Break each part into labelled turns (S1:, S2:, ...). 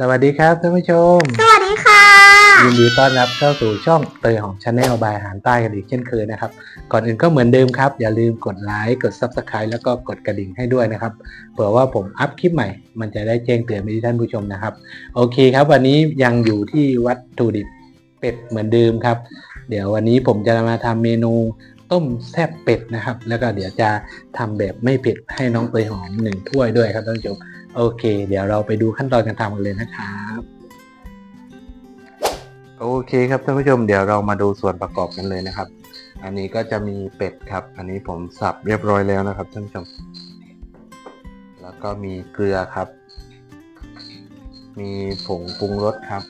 S1: สวัสดีครับท่านผู้ชม
S2: สวัสดีค่ะ
S1: ยินดีต้อนรับเข้าสู่ช่องเตยของชาแนลบายอาหารใต้กันอีกเช่นเคยนะครับ ก่อนอื่นก็เหมือนเดิมครับ อย่าลืมกดไลค์กด Subscribe แล้วก็กดกระดิ่งให้ด้วยนะครับเผื่อว่าผมอัพคลิปใหม่ มันจะได้แจ้งเตือนไปที่ท่านผู้ชมนะครับ โอเคครับวันนี้ยังอยู่ที่วัตถุดิบเป็ดเหมือนเดิมครับ เดี๋ยววันนี้ผมจะมาทำเมนู ต้มแซ่บเป็ดนะครับ แล้วก็เดี๋ยวจะทำแบบไม่เผ็ดให้น้องเตยหอมหนึ่งถ้วยด้วยครับท่านผู้ชมโอเค เดี๋ยวเราไปดูขั้นตอนการทำกันเลยนะครับโอเคครับท่านผู้ชมเดี๋ยวเรามาดูส่วนประกอบกันเลยนะครับ อันนี้ก็จะมีเป็ดครับ อันนี้ผมสับเรียบร้อยแล้วนะครับท่านผู้ชม แล้วก็มีเกลือครับ มีผงปรุงรสครับ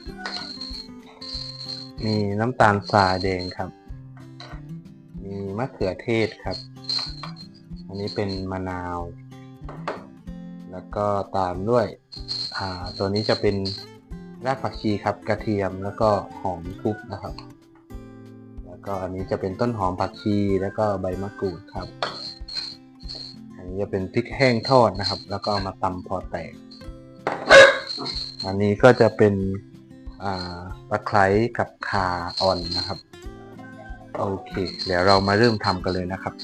S1: มีน้ำตาลทรายแดงครับ มะเขือเทศครับ อันนี้เป็นมะนาว แล้วก็ตามด้วยอ่าตัวนี้จะเป็นรากผักชีครับกระเทียมแล้วก็หอมทุบนะครับ แล้วก็อันนี้จะเป็นต้นหอมผักชีแล้วก็ใบมะกรูดครับ อันนี้จะเป็นพริกแห้งทอดนะครับ แล้วก็เอามาตำพอแตก อันนี้ก็จะเป็นอ่าตะไคร้กับขาอ่อนนะครับ โอเค เดี๋ยวเรามาเริ่มทำกันเลยนะครับ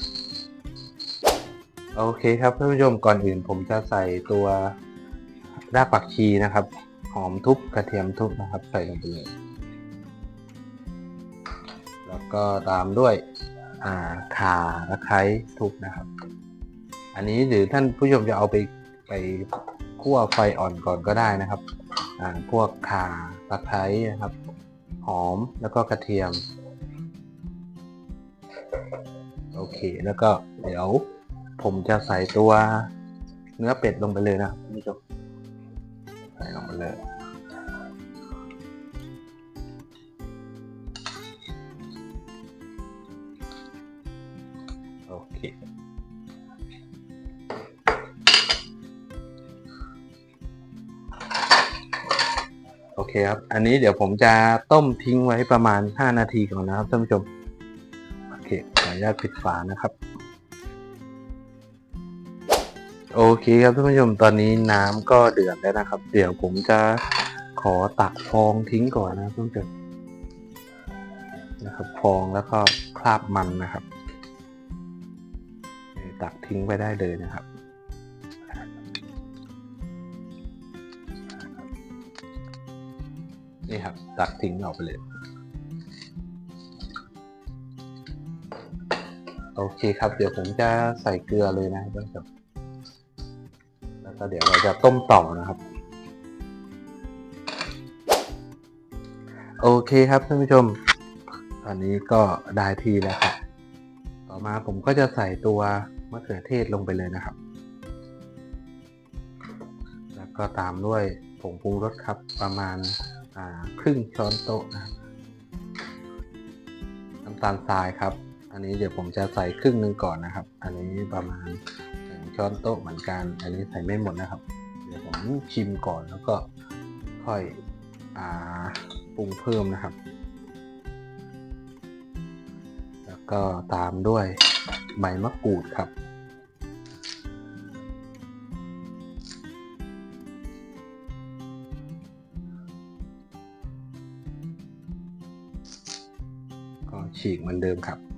S1: โอเคครับท่านผู้ชมก่อนอื่นผมจะใส่ตัวรากผักชีนะครับ หอมทุบกระเทียมทุบนะครับ ใส่ลงไปเลยแล้วก็ตามด้วยอ่าข่าตะไคร้ทุบนะครับ อันนี้หรือท่านผู้ชมจะเอาไปไปคั่วไฟอ่อนก่อนก็ได้นะครับ อ่าพวกข่าตะไคร้นะครับ หอมแล้วก็กระเทียม โอเค แล้วก็เดี๋ยวผมจะใส่ตัวเนื้อเป็ดลงไปเลยนะครับท่านผู้ชมใส่ลงไปเลยโอเคโอเคครับ อันนี้เดี๋ยวผมจะต้มทิ้งไว้ประมาณ 5 นาทีก่อนนะครับท่านผู้ชม อนุญาตปิดฝานะครับ โอเคครับท่านผู้ชมตอนนี้น้ำก็เดือดแล้วนะครับ เดี๋ยวผมจะขอตักฟองทิ้งก่อนนะครับท่านผู้ชมนะครับ ฟองแล้วก็คราบมันนะครับ ตักทิ้งไปได้เลยนะครับนี่ครับตักทิ้งออกไปเลย โอเคครับ เดี๋ยวผมจะใส่เกลือเลยนะครับท่านผู้ชมแล้วก็เดี๋ยวเราจะต้มต่อนะครับ โอเคครับท่านผู้ชม ตอนนี้ก็ได้ทีแล้วครับ ต่อมาผมก็จะใส่ตัวมะเขือเทศลงไปเลยนะครับ แล้วก็ตามด้วยผงปรุงรสครับประมาณครึ่งช้อนโต๊ะนะน้ำตาลทรายครับ อันนี้เดี๋ยวผมจะใส่ครึ่งหนึ่งก่อนนะครับ อันนี้ประมาณหนึ่งช้อนโต๊ะเหมือนกัน อันนี้ใส่ไม่หมดนะครับ เดี๋ยวผมชิมก่อนแล้วก็ค่อยอปรุงเพิ่มนะครับ แล้วก็ตามด้วยใบมะกรูดครับก็ฉีกเหมือนเดิมครับ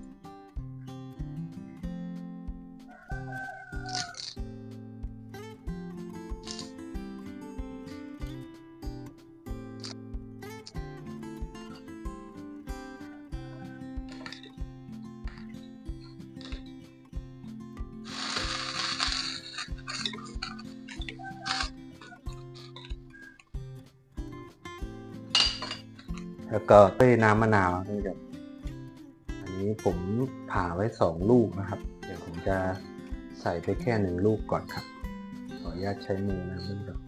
S1: แล้วก็ด้วยน้ำมะนาวนะท่านผู้ชมอันนี้ผมผ่าไว้สองลูกนะครับ เดี๋ยวผมจะใส่ไปแค่หนึ่งลูกก่อนครับ ขออนุญาตใช้มือนะท่านผู้ชม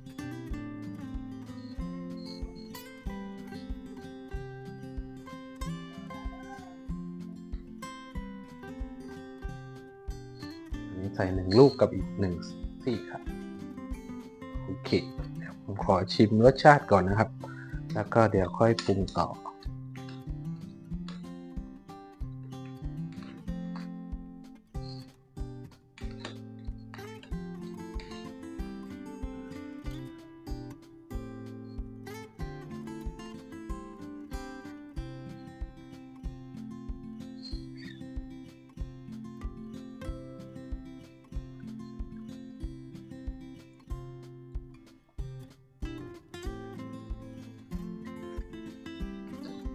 S1: อันนี้ใส่หนึ่งลูกกับอีกหนึ่งซี่ครับโอเคเดี๋ยวผมขอชิมรสชาติก่อนนะครับ แล้วก็เดี๋ยวค่อยปรุงต่อ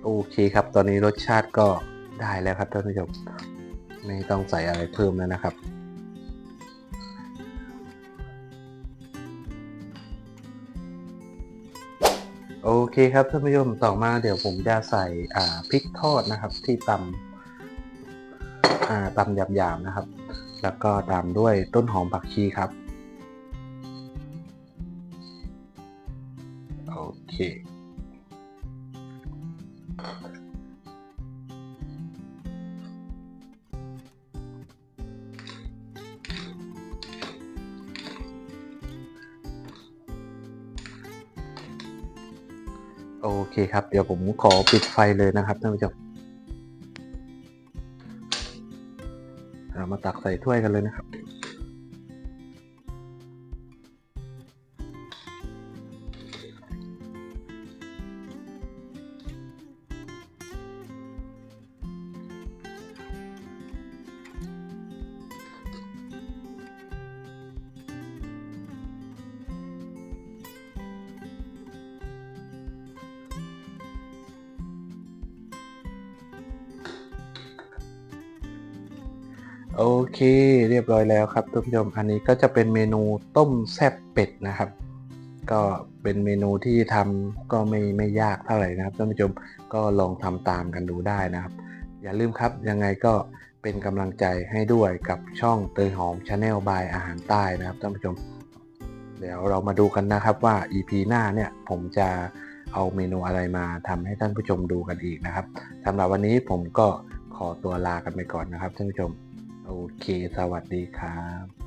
S1: โอเคครับ ตอนนี้รสชาติก็ได้แล้วครับท่านผู้ชมไม่ต้องใส่อะไรเพิ่มแล้วนะครับ โอเคครับท่านผู้ชมต่อมาเดี๋ยวผมจะใส่พริกทอดนะครับ ที่ตำตำหยาบๆนะครับ แล้วก็ตามด้วยต้นหอมผักชีครับ โอเค โอเคครับ เดี๋ยวผมขอปิดไฟเลยนะครับท่านผู้ชมเรามาตักใส่ถ้วยกันเลยนะครับ โอเค เรียบร้อยแล้วครับท่านผู้ชมอันนี้ก็จะเป็นเมนูต้มแซ่บเป็ดนะครับ ก็เป็นเมนูที่ทำก็ไม่ไม่ยากเท่าไหร่นะครับท่านผู้ชมก็ลองทำตามกันดูได้นะครับ อย่าลืมครับยังไงก็เป็นกำลังใจให้ด้วยกับช่องเตยหอมชาแนลบายอาหารใต้นะครับท่านผู้ชม เดี๋ยวเรามาดูกันนะครับว่า EP หน้าเนี่ยผมจะเอาเมนูอะไรมาทำให้ท่านผู้ชมดูกันอีกนะครับสำหรับวันนี้ผมก็ขอตัวลากันไปก่อนนะครับท่านผู้ชม โอเค สวัสดีครับ